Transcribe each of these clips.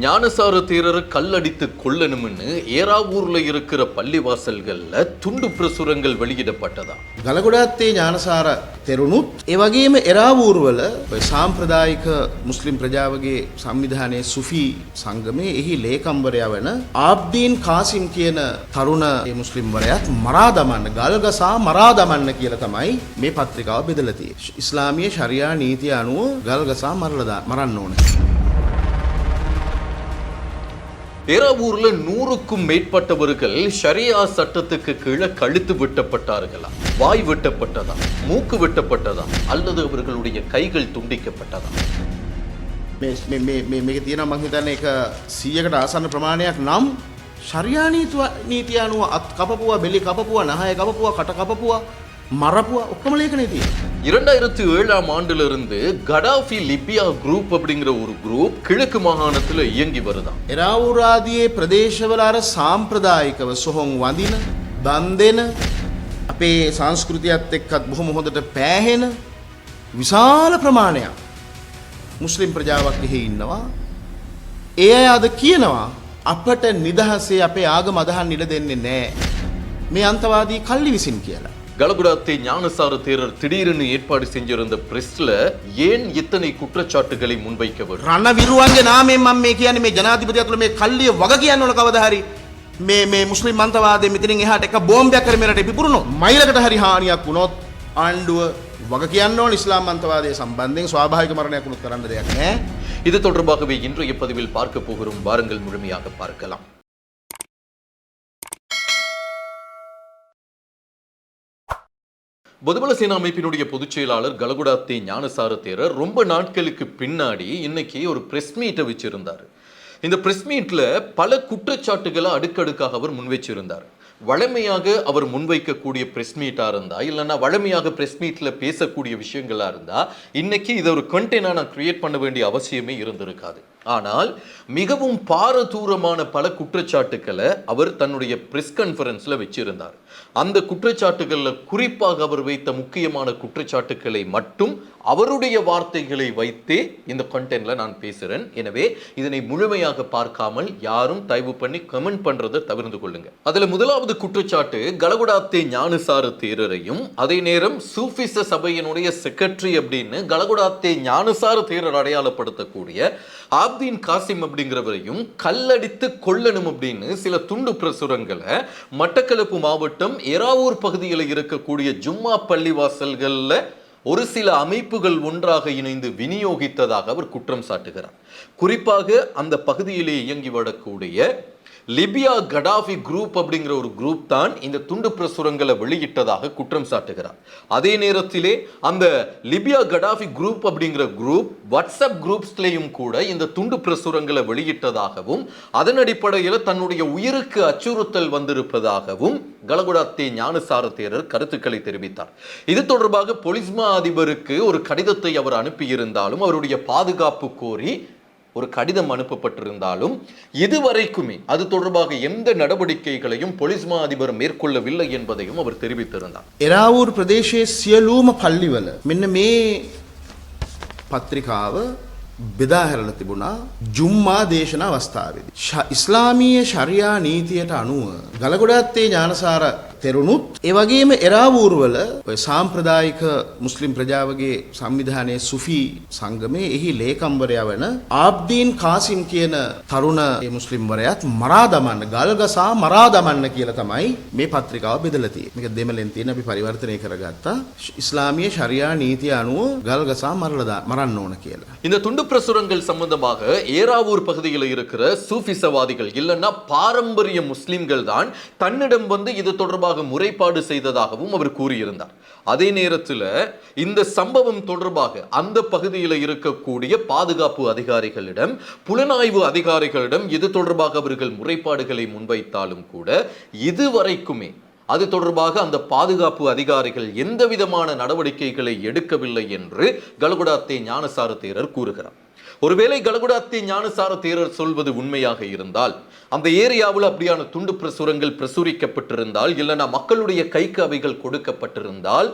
ஞானசார தேரர் கல்லடித்து கொல்லணும்னு ஏராவூர்ல இருக்கிற பள்ளிவாசல்கள்ல துண்டு பிரசுரங்கள் வெளியிடப்பட்டதா ගලගොඩත්තේ ඥානසාර තෙරුණුත් ඒවගේම එරාවූර්වල ඔය සාම්ප්‍රදායික මුස්ලිම් ප්‍රජාවගේ සංවිධානයේ සුෆී සංගමේ එහි ලේකම්වරයා වන ආබ්දීන් කාසිම් කියන තරුණ ඒ මුස්ලිම්වරයාත් මරා දමන්න ගල්ගසා මරා දමන්න කියලා තමයි මේ පත්‍රිකාව බෙදලා තියෙන්නේ. ඉස්ලාමීය ශරියා නීතිය අනුව ගල්ගසා මරලා දා- මරන්න ඕන. ஏராவூர்ல நூறுக்கும் மேற்பட்டவர்கள் ஷரியா சட்டத்துக்கு கீழே கழுத்து வெட்டப்பட்டார்களா வாய் வெட்டப்பட்டதா மூக்கு வெட்டப்பட்டதா அல்லது அவர்களுடைய கைகள் துண்டிக்கப்பட்டதா මේ මේ- මේ- මේ- මේක තියෙනවා මං හිතන්නේ ඒක 100කට ආසන්න ප්‍රමාණයක් නම් ශරියා නීතිය නීතිය අනුව අත් කපපුවා බෙලි කපපුවා නහය කපපුවා කට කපපුවා මරපුවා ඔක්කොම ලේඛනේ තියෙන්නේ. இரண்டாயிரத்தி ஏழாம் ஆண்டுல இருந்து கடாஃபி லிபியா குரூப் அப்படிங்கிற ஒரு குரூப் கிழக்கு மாகாணத்துல இயங்கி வருதாம் එරාවුරාදියේ ප්‍රදේශවල අර සාම්ප්‍රදායිකව සොහොන් වඳින දන් දෙන අපේ සංස්කෘතියත් එක්කත් බොහොම හොඳට පෑහෙන විශාල ප්‍රමාණයක් මුස්ලිම් ප්‍රජාවක් එහි ඉන්නවා. ඒ අය අද කියනවා අපට නිදහසේ අපේ ආගම අදහන් ඉඩ දෙන්නේ නෑ. මේ අන්තවාදී කල්ලි විසින් කියලා. கலகுடாத்தை ஞானசார தேரர் திடீரென ஏற்பாடு செஞ்சிருந்த பிரஸ்ல ஏன் இத்தனை குற்றச்சாட்டுகளை முன்வைக்க வேண்டும் රණ විරුවන්ගේ නාමයෙන් මම මේ කියන්නේ මේ ජනාධිපතිය ඇතුළේ මේ කල්ලිය වග කියන්න ඕන කවදා හරි මේ මේ මුස්ලිම් අන්තවාදයේ මෙතනින් එහාට එක බෝම්බයක් කර මෙරට පිපුරුණොත් මයිලකට හරි හානියක් වුණොත් ආණ්ඩුව වග කියන්න ඕන ඉස්ලාම් අන්තවාදයේ සම්බන්ධයෙන් ස්වාභාවික මරණයක් වුණොත් කරන්න දෙයක් නෑ இது தொடர்பாகவே இன்றைய பதிவில் பார்க்க போகிறோம் வாருங்கள் முழுமையாக பார்க்கலாம் பொதுபல சேனா அமைப்பினுடைய பொதுச் செயலாளர் கலகுடாத்தே ஞானசார தேரர் ரொம்ப நாட்களுக்கு பின்னாடி இன்னைக்கு ஒரு பிரஸ் மீட்டை வச்சிருந்தார். இந்த பிரஸ் மீட்டில் பல குற்றச்சாட்டுகளை அடுக்கடுக்காக அவர் முன்வைச்சிருந்தார். வழமையாக அவர் முன்வைக்கக்கூடிய பிரஸ் மீட்டாக இருந்தால் இல்லைன்னா வழமையாக பிரஸ் மீட்டில் பேசக்கூடிய விஷயங்களாக இருந்தால் இன்னைக்கு இதை ஒரு கண்டெய்னாக நான் க்ரியேட் பண்ண வேண்டிய அவசியமே இருந்திருக்காது. ஆனால் மிகவும் பாரதூரமான பல குற்றச்சாட்டுக்களை அவர் தன்னுடைய பிரஸ் கான்ஃபரன்ஸில் வச்சிருந்தார். அந்த குற்றச்சாட்டுகளில் குறிப்பாக அவர் வைத்த முக்கியமான குற்றச்சாட்டுக்களை மட்டும் அவருடைய வார்த்தைகளை வைத்தே இந்த கண்டென்ட்ல நான் பேசுகிறேன் எனவே இதனை முழுமையாக பார்க்காமல் யாரும் தயவு பண்ணி கமெண்ட் பண்ணுறதை தவிர்த்து கொள்ளுங்க. அதில் முதலாவது குற்றச்சாட்டு கலகுடாத்தே ஞானசார தேரரையும் அதே நேரம் சூஃபிச சபையினுடைய செக்ரட்டரி அப்படின்னு கலகுடாத்தே ஞானசார தேரர் அடையாளப்படுத்தக்கூடிய ஆப்தீன் காசிம் அப்படிங்கிறவரையும் கல்லடித்து கொல்லணும் அப்படின்னு சில துண்டு பிரசுரங்களை மட்டக்களப்பு மாவட்டம் எராவூர் பகுதியில் இருக்கக்கூடிய ஜும்மா பள்ளிவாசல்களில் ஒரு சில அமைப்புகள் ஒன்றாக இணைந்து விநியோகித்ததாக அவர் குற்றம் சாட்டுகிறார். குறிப்பாக அந்த பகுதியிலே இயங்கி வரக்கூடிய லிபியா கடாஃபி குரூப் அப்படிங்கிற ஒரு குரூப் தான் இந்த துண்டு பிரசுரங்களை வெளியிட்டதாக குற்றம் சாட்டுகிறார். அதே நேரத்திலே அந்த லிபியா கடாஃபி குரூப் அப்படிங்கிற குரூப் வாட்ஸ்அப் குரூப்ஸ்லேயும் கூட இந்த துண்டு பிரசுரங்களை வெளியிட்டதாகவும் அதன் அடிப்படையில் தன்னுடைய உயிருக்கு அச்சுறுத்தல் வந்திருப்பதாகவும் கலகுடாத்தே ஞானசார தேரர் கருத்துக்களை தெரிவித்தார். இது தொடர்பாக பொலிஸ்மா அதிபருக்கு ஒரு கடிதத்தை அவர் அனுப்பியிருந்தாலும் அவருடைய பாதுகாப்பு கோரி ஒரு கடிதம் அனுப்பப்பட்டிருந்தாலும் இதுவரைக்குமே அது தொடர்பாக எந்த நடவடிக்கைகளையும் பொலிஸ் மா அதிபர் மேற்கொள்ளவில்லை என்பதையும் அவர் தெரிவித்திருந்தார் එරාවූර් ප්‍රදේශයේ සියලූම පල්ලිවල මෙන්න මේ පත්‍රිකාව බෙදා හැරලා තිබුණා ජුම්මා දේශන අවස්ථාවේදී. ඉස්ලාමීය ශරියා නීතියට අනුව ගලගොඩාත්තේ ඥානසාර තෙරුණුත් ඒ වගේම එරාවූර්වල ඔය සාම්ප්‍රදායික මුස්ලිම් ප්‍රජාවගේ සංවිධානයේ සුෆි සංගමේ එහි ලේකම්වරයා වෙන ආබ්දීන් කාසිම් කියන තරුණ මුස්ලිම්වරයාත් මරා දමන්න ගල්ගසා මරා දමන්න කියලා තමයි මේ පත්‍රිකාව බෙදලා තියෙන්නේ. මේක දෙමළෙන් තියෙන අපි පරිවර්තනය කරගත්තා. ඉස්ලාමීය ශරියා නීතිය අනුව ගල්ගසා මරලා මරන්න ඕන කියලා. ඉන්ද තුඬු பிரசுரங்கள் சம்பந்தமாக ஏராவூர் பகுதியில் இருக்கிற சூஃபிசவாதிகள் இல்லைன்னா பாரம்பரிய முஸ்லிம்கள் தான் தன்னிடம் வந்து இது தொடர்பாக முறைப்பாடு செய்ததாகவும் அவர் கூறியிருந்தார். அதே நேரத்தில் இந்த சம்பவம் தொடர்பாக அந்த பகுதியில் இருக்கக்கூடிய பாதுகாப்பு அதிகாரிகளிடம் புலனாய்வு அதிகாரிகளிடம் இது தொடர்பாக அவர்கள் முறைப்பாடுகளை முன்வைத்தாலும் கூட இதுவரைக்குமே அது தொடர்பாக அந்த பாதுகாப்பு அதிகாரிகள் எந்த விதமான நடவடிக்கைகளை எடுக்கவில்லை என்று கலகுடாத்தே ஞானசார தேரர் கூறுகிறார். ஒருவேளை கலகுடாத்தே ஞானசார தேரர் சொல்வது உண்மையாக இருந்தால் அந்த ஏரியாவில் அப்படியான துண்டு பிரசுரங்கள் பிரசுரிக்கப்பட்டிருந்தால் இல்லைன்னா மக்களுடைய கைக்கு அவைகள் கொடுக்கப்பட்டிருந்தால்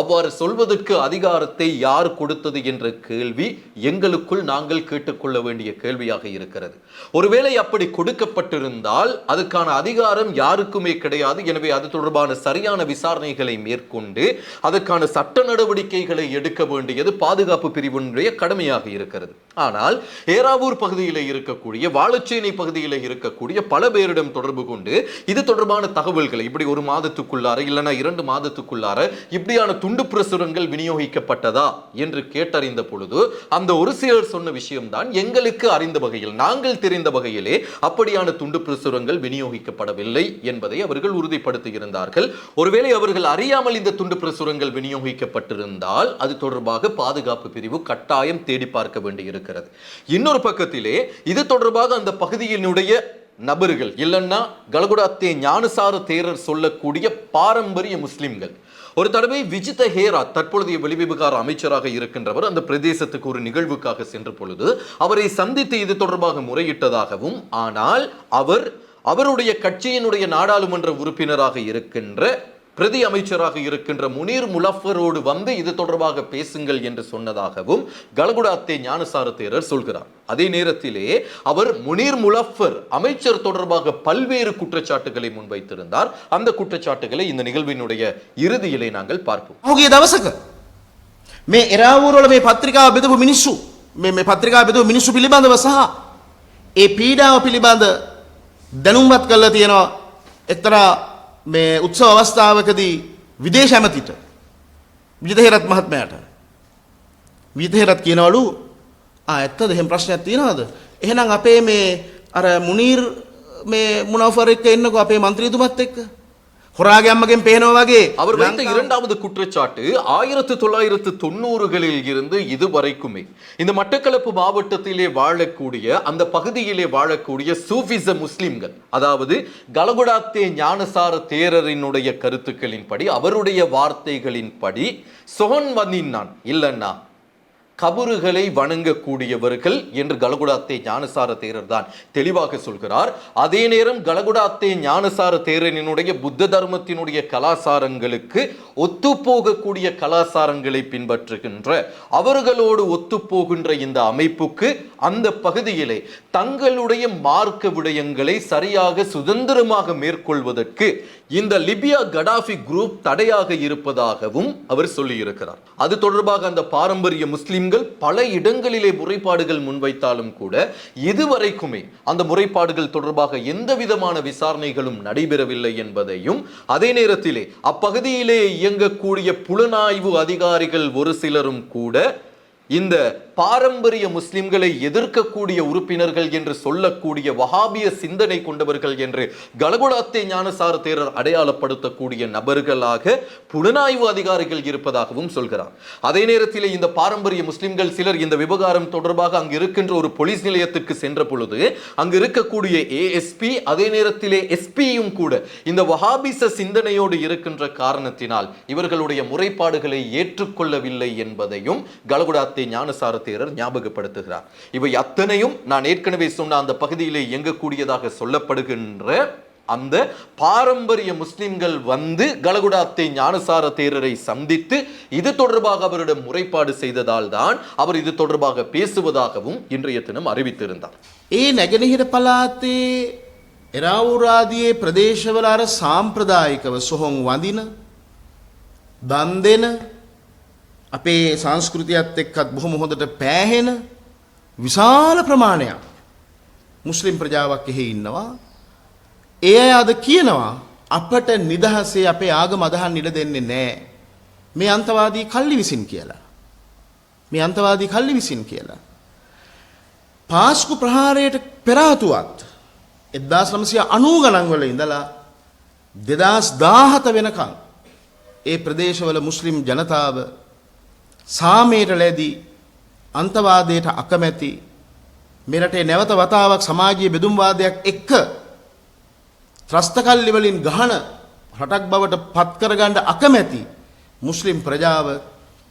அவ்வாறு சொல்வதற்கு அதிகாரத்தை யார் கொடுத்தது என்ற கேள்வி எங்களுக்குள் நாங்கள் கேட்டுக்கொள்ள வேண்டிய கேள்வியாக இருக்கிறது. ஒருவேளை அப்படி கொடுக்கப்பட்டிருந்தால் அதுக்கான அதிகாரம் யாருக்குமே கிடையாது. எனவே அது தொடர்பான சரியான விசாரணைகளை மேற்கொண்டு அதற்கான சட்ட நடவடிக்கைகளை எடுக்க வேண்டியது பாதுகாப்பு பிரிவினுடைய கடமையாக இருக்கிறது. ஆனால் ஏராவூர் பகுதியில் இருக்கக்கூடிய வாழச்சேனை பகுதியில் இருக்கக்கூடிய பல பேரிடம் தொடர்பு கொண்டு இது தொடர்பான தகவல்களை இப்படி ஒரு மாதத்துக்குள்ளார இல்லைன்னா இரண்டு மாதத்துக்குள்ளார இப்படியான துண்டு பிரசுரங்கள் விநியோகிக்கப்பட்டதா என்று கேட்டறிந்த பொழுது அந்த ஒரு சிலர் சொன்ன விஷயம்தான் எங்களுக்கு அறிந்த வகையில் நாங்கள் தெரிந்த வகையிலே அப்படியான துண்டு பிரசுரங்கள் விநியோகிக்கப்படவில்லை என்பதை அவர்கள் உறுதிப்படுத்தியிருந்தார்கள். ஒருவேளை அவர்கள் அறியாமல் இந்த துண்டு பிரசுரங்கள் விநியோகிக்கப்பட்டிருந்தால் அது தொடர்பாக பாதுகாப்பு பிரிவு கட்டாயம் தேடி பார்க்க வேண்டியிருக்கிறது. இன்னொரு பக்கத்திலே இது தொடர்பாக அந்த பகுதியினுடைய நபர்கள் இல்லைன்னா கலகுடாத்தே ஞானசார தேரர் சொல்லக்கூடிய பாரம்பரிய முஸ்லிம்கள் ஒரு தடவை விஜித ஹேரா தற்பொழுதைய வெளிவிவகார அமைச்சராக இருக்கின்றவர் அந்த பிரதேசத்துக்கு ஒரு நிகழ்வுக்காக சென்ற பொழுது அவரை சந்தித்து இது தொடர்பாக முறையிட்டதாகவும் ஆனால் அவர் அவருடைய கட்சியினுடைய நாடாளுமன்ற உறுப்பினராக இருக்கின்ற பிரதி அமைச்சராக இருக்கின்ற முனீர் முலஃபரோடு வந்து இது தொடர்பாக பேசுங்கள் என்று சொன்னதாகவும் கலகுடாத்தே ஞானசார தேரர் சொல்கிறார் அதே நேரத்திலே அவர் முனீர் முலஃபர் அமைச்சர் தொடர்பாக பல்வேறு குற்றச்சாட்டுகளை முன்வைத்திருந்தார் அந்த குற்றச்சாட்டுகளை இந்த நிகழ்வினுடைய இறுதியிலே நாங்கள் பார்ப்போம் ඔහුගේ දවසක මේ එරාවූරවල මේ පත්‍රිකාව බෙදපු මිනිස්සු මේ මේ පත්‍රිකා බෙදපු මිනිස්සු පිළිබඳව සහ ඒ පීඩාව පිළිබඳ දැනුම්වත් කරලා තියෙනවා එක්තරා මේ උත්සව අවස්ථාවකදී විදේශ ඇමතිට විජිතහෙරත් මහත්මයාට. විජිතහෙරත් කියනවලු ආ ඇත්තද? එහෙම ප්‍රශ්නයක් තියනවද? එහෙනම් අපේ මේ අර මුනීර් මේ මුනව්ෆර් එක්ක එන්නකෝ අපේ മന്ത്രിතුමත් එක්ක. ஹொராகமகன் பேனோ வகை அவர் வைத்த இரண்டாவது குற்றச்சாட்டு ஆயிரத்து தொள்ளாயிரத்து தொண்ணூறுகளில் இருந்து இதுவரைக்குமே இந்த மட்டக்களப்பு மாவட்டத்திலே வாழக்கூடிய அந்த பகுதியிலே வாழக்கூடிய சூஃபிச முஸ்லிம்கள் அதாவது கலகுடாத்தே ஞானசார தேரரினுடைய கருத்துக்களின்படி அவருடைய வார்த்தைகளின்படி சோன் வந்தின் நான் இல்லைன்னா கபறுகளை வணங்கக்கூடியவர்கள் என்று கலகுடாத்தே ஞானசார தேரர் தான் தெளிவாக சொல்கிறார். அதே நேரம் கலகுடாத்தே ஞானசார தேரனினுடைய புத்த தர்மத்தினுடைய கலாசாரங்களுக்கு ஒத்துப்போகக்கூடிய கலாசாரங்களை பின்பற்றுகின்ற அவர்களோடு ஒத்துப்போகின்ற இந்த அமைப்புக்கு அந்த பகுதியிலே தங்களுடைய மார்க்க விடயங்களை சரியாக சுதந்திரமாக மேற்கொள்வதற்கு இந்த லிபியா கடாஃபி குரூப் தடையாக இருப்பதாகவும் அவர் சொல்லியிருக்கிறார். அது தொடர்பாக அந்த பாரம்பரிய முஸ்லிம்கள் பல இடங்களிலே முறைப்பாடுகள் முன்வைத்தாலும் கூட இதுவரைக்குமே அந்த முறைப்பாடுகள் தொடர்பாக எந்த விதமான விசாரணைகளும் நடைபெறவில்லை என்பதையும் அதே நேரத்திலே அப்பகுதியிலே இயங்கக்கூடிய புலனாய்வு அதிகாரிகள் ஒரு சிலரும் கூட இந்த பாரம்பரிய முஸ்லிம்களை எதிர்க்கக்கூடிய உறுப்பினர்கள் என்று சொல்லக்கூடிய வஹாபிய சிந்தனை கொண்டவர்கள் என்று கலகுடாத்தே ஞானசார தேரர் அடையாளப்படுத்தக்கூடிய நபர்களாக புலனாய்வு அதிகாரிகள் இருப்பதாகவும் சொல்கிறார். அதே நேரத்தில் இந்த பாரம்பரிய முஸ்லிம்கள் சிலர் இந்த விவகாரம் தொடர்பாக அங்கு இருக்கின்ற ஒரு போலீஸ் நிலையத்துக்கு சென்ற பொழுது அங்கு இருக்கக்கூடிய ஏஎஸ்பி அதே நேரத்திலே எஸ்பியும் கூட இந்த வஹாபிச சிந்தனையோடு இருக்கின்ற காரணத்தினால் இவர்களுடைய முறைப்பாடுகளை ஏற்றுக்கொள்ளவில்லை என்பதையும் கலகுடாத்தே ஞானசார தேரர் ஞாபகப்படுத்துகிறார் இவை அத்தனையும் நான் ஏற்கனவே சொன்ன அந்த பகுதியிலே இயங்கக்கூடியதாக சொல்லப்படுகின்ற அந்த பாரம்பரிய முஸ்லிம்கள் வந்து கலகுடாத்தை ஞானசார தேரரை சந்தித்து இது தொடர்பாக அவரிடம் முறைப்பாடு செய்ததால் தான் அவர் இது தொடர்பாக பேசுவதாகவும் இன்றைய தினம் அறிவித்திருந்தார் ඒ නැගෙනහිර පලාතේ එරාවුරාදියේ ප්‍රදේශවල අර සාම්ප්‍රදායිකව සොහොන් වඳින දන් දෙන අපේ සංස්කෘතියත් එක්කත් බොහොම හොඳට පෑහෙන විශාල ප්‍රමාණයක් මුස්ලිම් ප්‍රජාවක් එහෙ ඉන්නවා. ඒ අය අද කියනවා අපට නිදහසේ අපේ ආගම අදහන් ඉඩ දෙන්නේ නෑ. මේ අන්තවාදී කල්ලි විසින් කියලා. මේ අන්තවාදී කල්ලි විසින් කියලා. පාස්කු ප්‍රහාරයට පෙරාතුවත් එදදාස් නමසය අනූ ගණන්වල ඉඳලා දෙදස් දාහත වෙනකං ඒ ප්‍රදේශවල මුස්ලිම් ජනතාව සාමයට ලැදී අන්තවාදයට අකමැති මෙරටේ නැවත වතාවක් සමාජයේ බෙදුම්වාදයක් එක්ක ත්‍රස්තකල්ලි වලින් ගහන රටක් බවට පත්කරගණ්ඩ අකමැති මුස්ලිම් ප්‍රජාව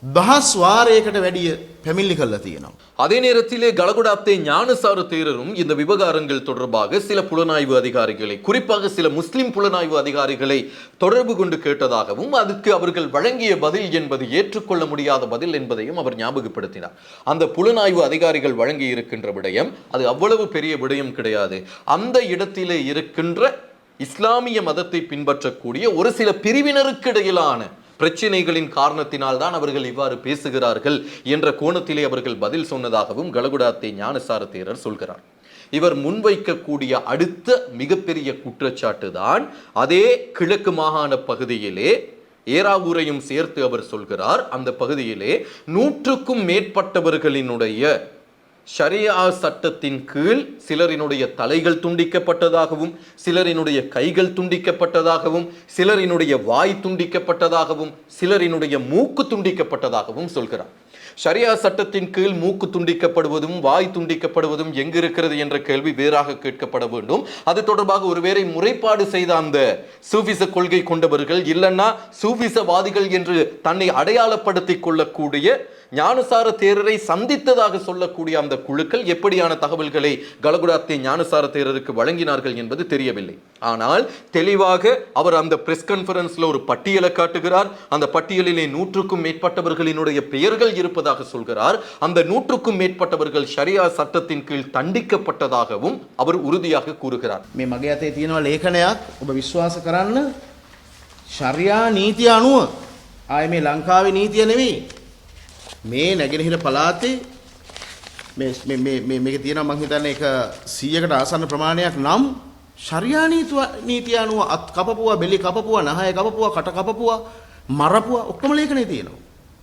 දහස් වාරයකට වැඩිය පැමිල්ලි කල්ලා තියෙනවා. அதே நேரத்திலே கலகுடாத்தே ஞானசார தேரரும் இந்த விவகாரங்கள் தொடர்பாக சில புலனாய்வு அதிகாரிகளை குறிப்பாக சில முஸ்லிம் புலனாய்வு அதிகாரிகளை தொடர்பு கொண்டு கேட்டதாகவும் அதுக்கு அவர்கள் வழங்கிய பதில் என்பது ஏற்றுக்கொள்ள முடியாத பதில் என்பதையும் அவர் ஞாபகப்படுத்தினார் அந்த புலனாய்வு அதிகாரிகள் வழங்கி இருக்கின்ற விடயம் அது அவ்வளவு பெரிய விடயம் கிடையாது அந்த இடத்திலே இருக்கின்ற இஸ்லாமிய மதத்தை பின்பற்றக்கூடிய ஒரு சில பிரிவினருக்கு இடையிலான பிரச்சினைகளின் காரணத்தினால் தான் அவர்கள் இவ்வாறு பேசுகிறார்கள் என்ற கோணத்திலே அவர்கள் பதில் சொன்னதாகவும் கலகுடாத்தை ஞானசார தேரர் சொல்கிறார். இவர் முன்வைக்கக்கூடிய அடுத்த மிகப்பெரிய குற்றச்சாட்டு தான் அதே கிழக்கு மாகாண பகுதியிலே ஏராவூரையும் சேர்த்து அவர் சொல்கிறார். அந்த பகுதியிலே நூற்றுக்கும் மேற்பட்டவர்களினுடைய ஷரியா சட்டத்தின் கீழ் சிலரினுடைய தலைகள் துண்டிக்கப்பட்டதாகவும் சிலரினுடைய கைகள் துண்டிக்கப்பட்டதாகவும் சிலரினுடைய வாய் துண்டிக்கப்பட்டதாகவும் சிலரினுடைய மூக்கு துண்டிக்கப்பட்டதாகவும் சொல்கிறார். ஷரியா சட்டத்தின் கீழ் மூக்கு துண்டிக்கப்படுவதும் வாய் துண்டிக்கப்படுவதும் எங்கு இருக்கிறது என்ற கேள்வி வேறாக கேட்கப்பட வேண்டும். அது தொடர்பாக ஒருவேளை முறைப்பாடு செய்த அந்த சூஃபிச கொள்கை கொண்டவர்கள் இல்லைன்னா சூஃபிசவாதிகள் என்று தன்னை அடையாளப்படுத்திக் கொள்ளக்கூடிய ஞானசார தேரரை சந்தித்ததாக சொல்லக்கூடிய அந்த குழுக்கள் எப்படியான தகவல்களை கலகுடாத்தே ஞானசார தேரருக்கு வழங்கினார்கள் என்பது தெரியவில்லை ஆனால் தெளிவாக அவர் அந்த பிரஸ் கான்ஃபரன்ஸ்ல ஒரு பட்டியலை காட்டுகிறார் அந்த பட்டியலிலே நூற்றுக்கும் மேற்பட்டவர்களினுடைய பெயர்கள் இருப்பதாக சொல்கிறார் அந்த நூற்றுக்கும் மேற்பட்டவர்கள் ஷரியா சட்டத்தின் கீழ் தண்டிக்கப்பட்டதாகவும் அவர் உறுதியாக கூறுகிறார் මේ මගේ අතේ තියෙනවා ලේඛනයක් ඔබ විශ්වාස කරන්න ශර්යා නීතිය අනුව ආය මේ ලංකාවේ නීතිය නෙවෙයි. මේ නැගෙනහිර පලාතේ මේ- මේ- මේ- මේ- මේක තියෙනවා මං හිතන්නේ එක 100කට ආසන්න ප්‍රමාණයක් නම් ශර්යා නීතුව නීතිය අනුව අත් කපපුවා බෙලි කපපුවා නහය කපපුවා කට කපපුවා මරපුවා ඔක්කොම ලේඛනේ තියෙනවා.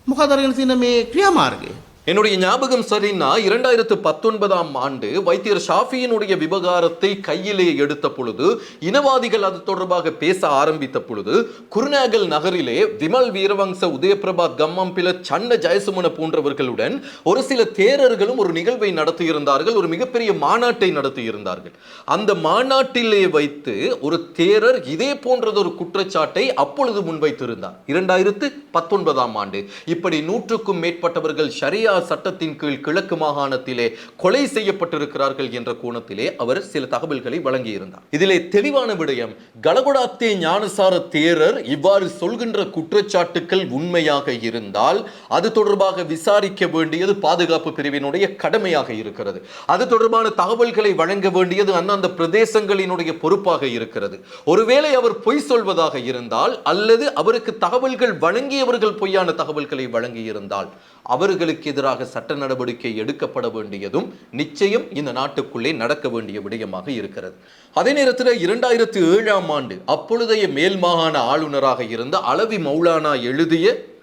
මොකද අරගෙන තියෙන මේ ක්‍රියාමාර්ගය? என்னுடைய ஞாபகம் சரின்னா இரண்டாயிரத்து பத்தொன்பதாம் ஆண்டு வைத்தியர் ஷாஃபியினுடைய விவகாரத்தை கையிலே எடுத்த பொழுது இனவாதிகள் அது தொடர்பாக பேச ஆரம்பித்த பொழுது குருநாகல் நகரிலே விமல் வீரவங்ச உதயபிரபா கம்மம்பில சன்ன ஜெயசுமன போன்றவர்களுடன் ஒரு சில தேரர்களும் ஒரு நிகழ்வை நடத்தியிருந்தார்கள் ஒரு மிகப்பெரிய மாநாட்டை நடத்தியிருந்தார்கள். அந்த மாநாட்டிலே வைத்து ஒரு தேரர் இதே போன்றதொரு குற்றச்சாட்டை அப்பொழுது முன்வைத்திருந்தார். இரண்டாயிரத்து பத்தொன்பதாம் ஆண்டு. இப்படி நூற்றுக்கும் மேற்பட்டவர்கள் சரியா ஷரியா சட்டத்தின் கீழ் கிழக்கு மாகாணத்திலே கொலை செய்யப்பட்டிருக்கிறார்கள் என்ற கோணத்திலே அவர் சில தகவல்களை வழங்கியிருந்தார். இதிலே தெளிவான விடயம் கலகுடாத்தே ஞானசார தேரர் இவ்வாறு சொல்கின்ற குற்றச்சாட்டுக்கள் உண்மையாக இருந்தால் அது தொடர்பாக விசாரிக்க வேண்டியது பாதுகாப்பு பிரிவினுடைய கடமையாக இருக்கிறது. அது தொடர்பான தகவல்களை வழங்க வேண்டியது அந்தந்த பிரதேசங்களினுடைய பொறுப்பாக இருக்கிறது. ஒருவேளை அவர் பொய் சொல்வதாக இருந்தால் அல்லது அவருக்கு தகவல்கள் வழங்கியவர்கள் பொய்யான தகவல்களை வழங்கியிருந்தால் அவர்களுக்கு எதிராக சட்ட நடவடிக்கை எடுக்கப்பட வேண்டியதும் நிச்சயம் இந்த நாட்டுக்குள்ளே நடக்க வேண்டிய விடயமாக இருக்கிறது. அதே நேரத்தில் இரண்டாயிரத்து ஏழாம் ஆண்டு அப்பொழுதைய மேல் மாகாண ஆளுநராக இருந்த அளவி மௌலானா எழுதிய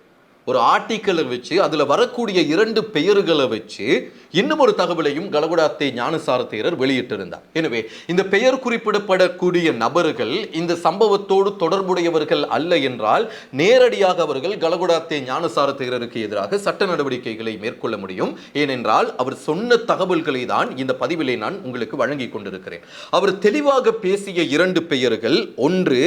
ஒரு ஆர்டிக்கலை வச்சு அதில் வரக்கூடிய இரண்டு பெயர்களை வச்சு இன்னும் ஒரு தகவலையும் கலகுடாத்தை ஞானசார தேரர் வெளியிட்டிருந்தார். எனவே இந்த பெயர் குறிப்பிடப்படக்கூடிய நபர்கள் இந்த சம்பவத்தோடு தொடர்புடையவர்கள் அல்ல என்றால் நேரடியாக அவர்கள் கலகுடாத்தை ஞானசார தேரருக்கு எதிராக சட்ட நடவடிக்கைகளை மேற்கொள்ள முடியும். ஏனென்றால் அவர் சொன்ன தகவல்களை தான் இந்த பதிவிலே நான் உங்களுக்கு வழங்கி கொண்டிருக்கிறேன். அவர் தெளிவாக பேசிய இரண்டு பெயர்கள் ஒன்று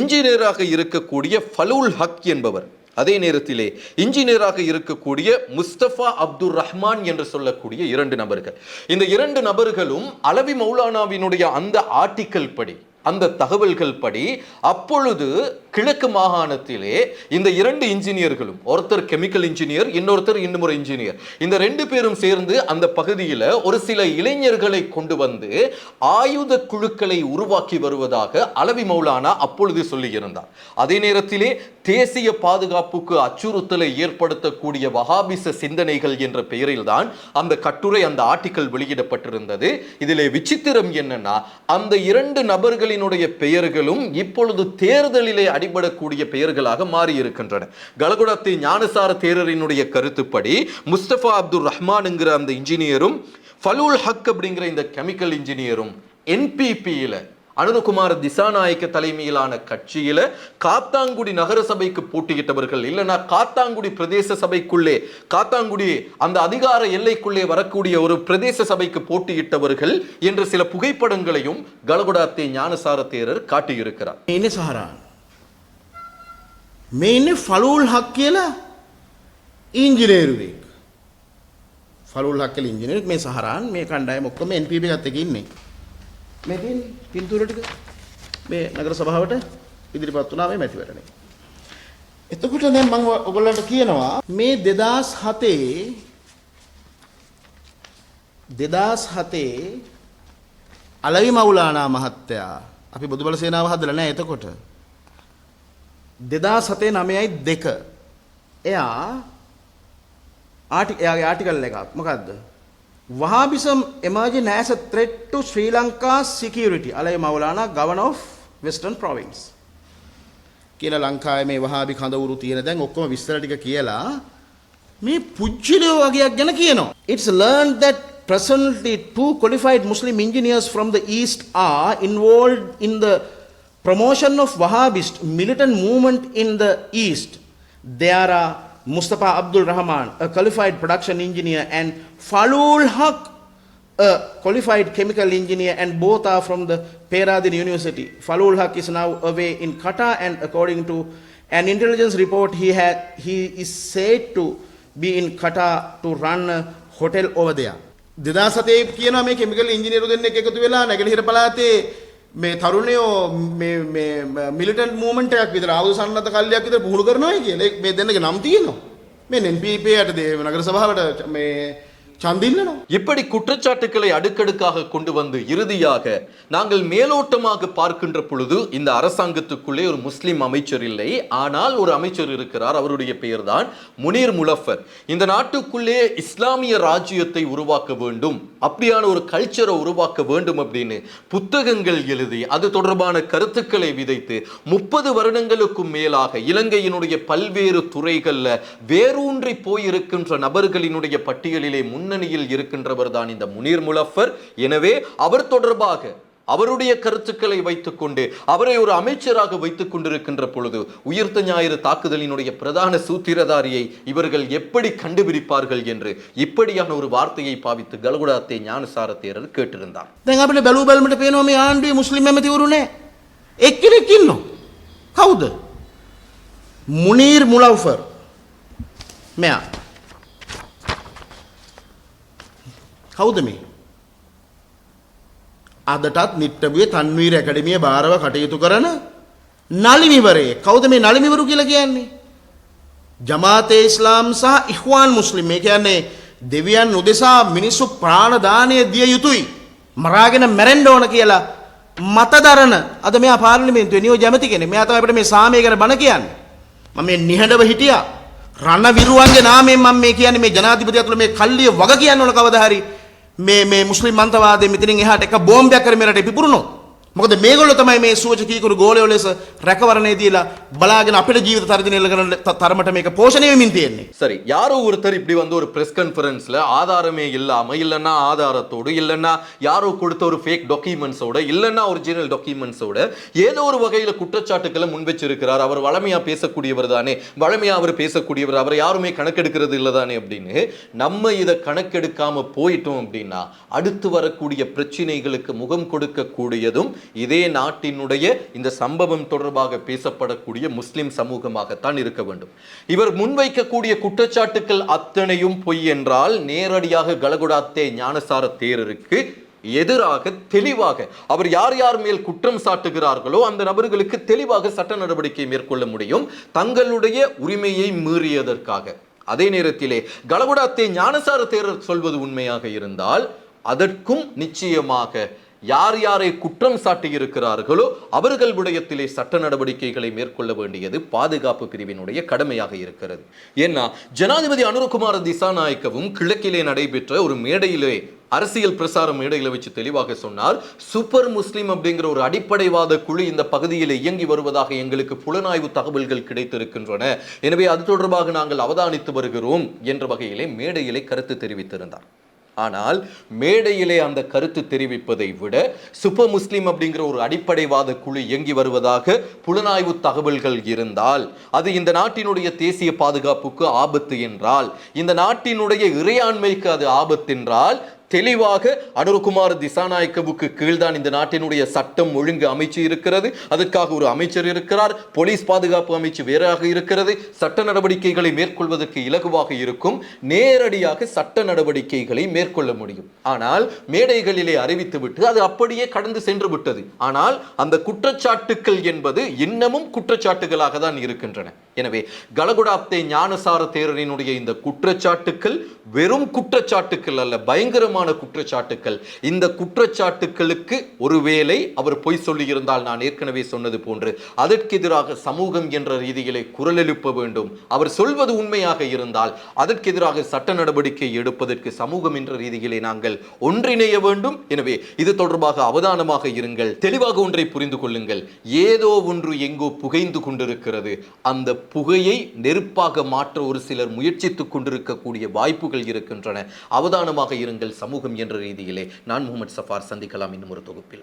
இன்ஜினியராக இருக்கக்கூடிய ஃபலூல் ஹக் என்பவர். அதே நேரத்திலே இன்ஜினியராக இருக்கக்கூடிய முஸ்தபா அப்துல் ரஹ்மான் என்று சொல்லக்கூடிய இரண்டு நபர்கள். இந்த இரண்டு நபர்களும் அளவி மௌலானாவினுடைய அந்த ஆர்டிக்கல் படி அந்த தகவல்கள் படி அப்பொழுது கிழக்கு மாகாணத்திலே இந்த இரண்டு இன்ஜினியர்களும் ஒருத்தர் கெமிக்கல் இன்ஜினியர் இன்னொருத்தர் இன்னும் ஒரு இன்ஜினியர். இந்த ரெண்டு பேரும் சேர்ந்து அந்த பகுதியில் ஒரு சில இளைஞர்களை கொண்டு வந்து ஆயுத குழுக்களை உருவாக்கி வருவதாக அளவி மௌலானா அப்பொழுது சொல்லியிருந்தார். அதே நேரத்திலே தேசிய பாதுகாப்புக்கு அச்சுறுத்தலை ஏற்படுத்தக்கூடிய வகாபிச சிந்தனைகள் என்ற பெயரில் தான் அந்த கட்டுரை அந்த ஆர்டிக்கல் வெளியிடப்பட்டிருந்தது. இதிலே விசித்திரம் என்னன்னா அந்த இரண்டு நபர்களினுடைய பெயர்களும் இப்பொழுது தேர்தலிலே அடிபடக்கூடிய பெயர்களாக மாறி இருக்கின்றன கலகுடத்தை ஞானசார தேரரினுடைய கருத்துப்படி முஸ்தபா அப்துல் ரஹ்மான்ங்கிற அந்த இன்ஜினியரும் ஃபலூல் ஹக் அப்படிங்கிற இந்த கெமிக்கல் இன்ஜினியரும் என்பிபியில் அனுரகுமார் திசாநாயக்க தலைமையிலான கட்சியில காத்தாங்குடி நகர சபைக்கு போட்டியிட்டவர்கள் இல்லைன்னா காத்தாங்குடி பிரதேச சபைக்குள்ளே காத்தாங்குடி அந்த அதிகார எல்லைக்குள்ளே வரக்கூடிய ஒரு பிரதேச சபைக்கு போட்டியிட்டவர்கள் என்ற சில புகைப்படங்களையும் கலகுடாத்தே ஞானசார தேரர் காட்டியிருக்கிறார் මේ ඉන්නේ සහරාන්. මේ ඉන්නේ ෆලූල් හක් කියලා ඉංජිනේරුවෙක් ෆලුල් හක්කල ඉංජිනේරුවෙක් මේ සහරාන් මේ කණ්ඩායම ඔක්කොම NPP එකත් එක්ක ඉන්නේ මේ තියෙන්නේ පින්තූර ටික මේ නගර සභාවට ඉදිරිපත් වුණා මේ මැතිවරණේ එතකොට දැන් මම ඔයගොල්ලන්ට කියනවා මේ 2007 2007 අලවි මවුලානා මහත්තයා අපි බුදුබල සේනාව හදලා නැහැ එතකොට. 2007 9යි 2 එයා ආටි එයාගේ ආටිකල් එකක්. මොකද්ද Wahhabism emerging as a threat to Sri Lanka's security අලවි මවුලානා governor of western province කියලා ලංකාවේ මේ වහාබි කඳවුරු තියෙන දැන් ඔක්කොම විස්තර ටික කියලා මේ පුජ්‍යලෝ වගේක් ගැන කියනවා. It's learned that presently two qualified Muslim engineers from the east are involved in the promotion of Wahhabist militant movement in the east. There are Mustafa Abdul Rahman, a qualified production engineer, and Falul Haq, a qualified chemical engineer, and both are from the Peradin University. Falul Haq is now away in Qatar, and according to an intelligence report, he had he is said to be in Qatar to run a hotel over there. 2007 කියනවා මේ chemical ඉංජිනේරු දෙන්නෙක් එකතු වෙලා නැගෙනහිර පළාතේ මේ තරුණයෝ මේ මේ මිලිටන්ට් මූවමන්ට් එකක් විතර ආයුධ සන්නද්ධ කල්ලියක් විතර පුහුණු කරනවා කියලා. ඒ- මේ දෙන්නගේ නම් තියෙනවා. මේ NPP යට දේ නගර සභාවට මේ சந்தி இல்லைனா இப்படி குற்றச்சாட்டுக்களை அடுக்கடுக்காக கொண்டு வந்து இறுதியாக நாங்கள் மேலோட்டமாக பார்க்கின்ற பொழுது இந்த அரசாங்கத்துக்குள்ளே ஒரு முஸ்லிம் அமைச்சர் இல்லை. ஆனால் ஒரு அமைச்சர் இருக்கிறார். அவருடைய பெயர் தான் முனீர் முலஃபர். இந்த நாட்டுக்குள்ளே இஸ்லாமிய ராஜ்யத்தை உருவாக்க வேண்டும். அப்படியான ஒரு கல்ச்சரை உருவாக்க வேண்டும் அப்படின்னு புத்தகங்கள் எழுதி அது தொடர்பான கருத்துக்களை விதைத்து முப்பது வருடங்களுக்கும் மேலாக இலங்கையினுடைய பல்வேறு துறைகளில் வேரூன்றி போயிருக்கின்ற நபர்களினுடைய பட்டியலிலே முன் முன்னணியில் இருக்கின்றவர் தான் இந்த முனீர் முலஃபர் எனவே அவர் தொடர்பாக அவருடைய கருத்துக்களை வைத்துக்கொண்டு அவரை ஒரு அமைச்சராக வைத்துக் கொண்டிருக்கின்ற பொழுது உயிர்த்த ஞாயிறு தாக்குதலினுடைய பிரதான சூத்திரதாரியை இவர்கள் எப்படி கண்டுபிடிப்பார்கள் என்று இப்படியான ஒரு வார்த்தையை பாவித்து கல்குடாத்தே ஞானசார தேரர் கேட்டிருந்தார் දැන් අපිට බැලූ බැලමට පේනවා මේ ආණ්ඩුවේ මුස්ලිම් ඇමතිවරු නෑ එක්කෙනෙක් ඉන්නවා කවුද මුනීර් මුලව්ෆර් මෙයා කවුද මේ? අදටත් නිට්ටබුවේ තන්වීර ඇකඩමිය භාරව කටයුතු කරන නලිමිවරේ. කවුද මේ නලිමිවරු කියලා කියන්නේ? ජමාතේ ඉස්ලාම් සහ ඉහ්වාන් මුස්ලිම්. මේ කියන්නේ දෙවියන් උදෙසා මිනිස්සු ප්‍රාණදානය දිය යුතුයි. මරාගෙන මැරෙන්න ඕන කියලා මතදරන අද මෙයා පාර්ලිමේන්තුවේ නියෝජ්‍ය ඇමති කෙනෙක්. මෙයා තමයි අපිට මේ සාමය ගැන බණ කියන්නේ. මම මේ නිහඬව හිටියා. රණ විරුවන්ගේ නාමයෙන් මම මේ කියන්නේ මේ ජනාධිපතිය ඇතුළේ මේ කල්ලිය වග කියන්න ඕන කවදා හරි. මේ මේ මුස්ලිම් මන්තවාදයේ මෙතනින් එහාට එක බෝම්බයක් කර මෙරට පිපුරුණොත් මොකද මේගොල්ලෝ තමයි මේ සූච කීකරු ගෝලයෝ ලෙස රැකවරණය දීලා බලාගෙන අපිට ජීවිත තර්ජනය කරන තරමට මේක පෝෂණය වෙමින් තියෙන්නේ சரி யாரோ ஒருத்தர் இப்படி வந்து ஒரு பிரஸ் கான்ஃபரன்ஸ்ல ஆதாரமே இல்லாம இல்லைன்னா ஆதாரத்தோடு இல்லைன்னா யாரோ கொடுத்த ஒரு ஃபேக் டாக்குமெண்ட்ஸோட இல்லைன்னா ஒரிஜினல் டாக்குமெண்ட்ஸோட ஏதோ ஒரு வகையில குற்றச்சாட்டுக்களை முன் வச்சிருக்கிறார் அவர் வளமையா பேசக்கூடியவர் தானே வளமையா அவர் பேசக்கூடியவர் அவரை யாருமே கணக்கெடுக்கிறது இல்லை தானே அப்படின்னு நம்ம இதை கணக்கெடுக்காம போயிட்டோம் அப்படின்னா அடுத்து வரக்கூடிய பிரச்சனைகளுக்கு முகம் கொடுக்கக்கூடியதும் இதே நாட்டினுடைய இந்த சம்பவம் தொடர்பாக பேசப்படக்கூடிய முஸ்லிம் சமூகமாகத்தான் இருக்க வேண்டும். இவர் முன்வைக்கக்கூடிய குற்றச்சாட்டுக்கள் அத்தனையும் பொய் என்றால் நேரடியாக கலகுடாத்தே ஞானசார தேரருக்கு எதிராக தெளிவாக அவர் யார் யார் மேல் குற்றம் சாட்டுகிறார்களோ அந்த நபர்களுக்கு தெளிவாக சட்ட நடவடிக்கை மேற்கொள்ள முடியும். தங்களுடைய உரிமையை மீறியதற்காக. அதே நேரத்திலே கலகுடாத்தே ஞானசார தேரர் சொல்வது உண்மையாக இருந்தால் அதற்கும் நிச்சயமாக யார் யாரை குற்றம் சாட்டியிருக்கிறார்களோ அவர்கள் விடயத்திலே சட்ட நடவடிக்கைகளை மேற்கொள்ள வேண்டியது பாதுகாப்பு பிரிவினுடைய கடமையாக இருக்கிறது. ஏன்னா ஜனாதிபதி அனுரகுமார திசாநாயக்கவும் கிழக்கிலே நடைபெற்ற ஒரு மேடையிலே அரசியல் பிரசாரம் மேடையில் வச்சு தெளிவாக சொன்னார் சூப்பர் முஸ்லிம் அப்படிங்கிற ஒரு அடிப்படைவாத குழு இந்த பகுதியில் இயங்கி வருவதாக எங்களுக்கு புலனாய்வு தகவல்கள் கிடைத்திருக்கின்றன. எனவே அது தொடர்பாக நாங்கள் அவதானித்து வருகிறோம் என்ற வகையிலே மேடையிலே கருத்து தெரிவித்திருந்தார். ஆனால் மேடையிலே அந்த கருத்து தெரிவிப்பதை விட சுப்ப முஸ்லிம் அப்படிங்கிற ஒரு அடிப்படைவாத குழு இயங்கி வருவதாக புலனாய்வு தகவல்கள் இருந்தால் அது இந்த நாட்டினுடைய தேசிய பாதுகாப்புக்கு ஆபத்து என்றால் இந்த நாட்டினுடைய இறையாண்மைக்கு அது ஆபத்து என்றால் தெளிவாக அனுரகுமார் திசாநாயக்கவுக்கு கீழ்தான் இந்த நாட்டினுடைய சட்டம் ஒழுங்கு அமைச்சு இருக்கிறது. அதற்காக ஒரு அமைச்சர் இருக்கிறார். போலீஸ் பாதுகாப்பு அமைச்சு வேறாக இருக்கிறது. சட்ட நடவடிக்கைகளை மேற்கொள்வதற்கு இலகுவாக இருக்கும். நேரடியாக சட்ட நடவடிக்கைகளை மேற்கொள்ள முடியும். ஆனால் மேடைகளிலே அறிவித்துவிட்டு அது அப்படியே கடந்து சென்று விட்டது. ஆனால் அந்த குற்றச்சாட்டுக்கள் என்பது இன்னமும் குற்றச்சாட்டுகளாக தான் இருக்கின்றன. எனவே கலகுடாப்தே ஞானசார தேரரினுடைய இந்த குற்றச்சாட்டுக்கள் வெறும் குற்றச்சாட்டுக்கள் அல்ல பயங்கரமான குற்றச்சாட்டுக்கள். இந்த குற்றச்சாட்டுக்களுக்கு ஒருவேளை அவர் பொய் சொல்லியிருந்தால் நான் ஏற்கனவே சொன்னது போன்று அதற்கு எதிராக சமூகம் என்ற ரீதியிலே குரல் எழுப்ப வேண்டும். அவர் சொல்வது உண்மையாக இருந்தால் அதற்கு எதிராக சட்ட நடவடிக்கை எடுப்பதற்கு சமூகம் என்ற ரீதியிலே நாங்கள் ஒன்றிணைய வேண்டும். எனவே இது தொடர்பாக அவதானமாக இருங்கள். தெளிவாக ஒன்றை புரிந்து கொள்ளுங்கள். ஏதோ ஒன்று எங்கோ புகைந்து கொண்டிருக்கிறது. அந்த புகையை நெருப்பாக மாற்ற ஒரு சிலர் முயற்சித்துக் கொண்டிருக்கக்கூடிய வாய்ப்புகள் இருக்கின்றன. அவதானமாக இருங்கள் சமூகம் என்ற ரீதியிலே. நான் முகமது சஃபார். சந்திக்கலாம் இன்னும் ஒரு தொகுப்பில்.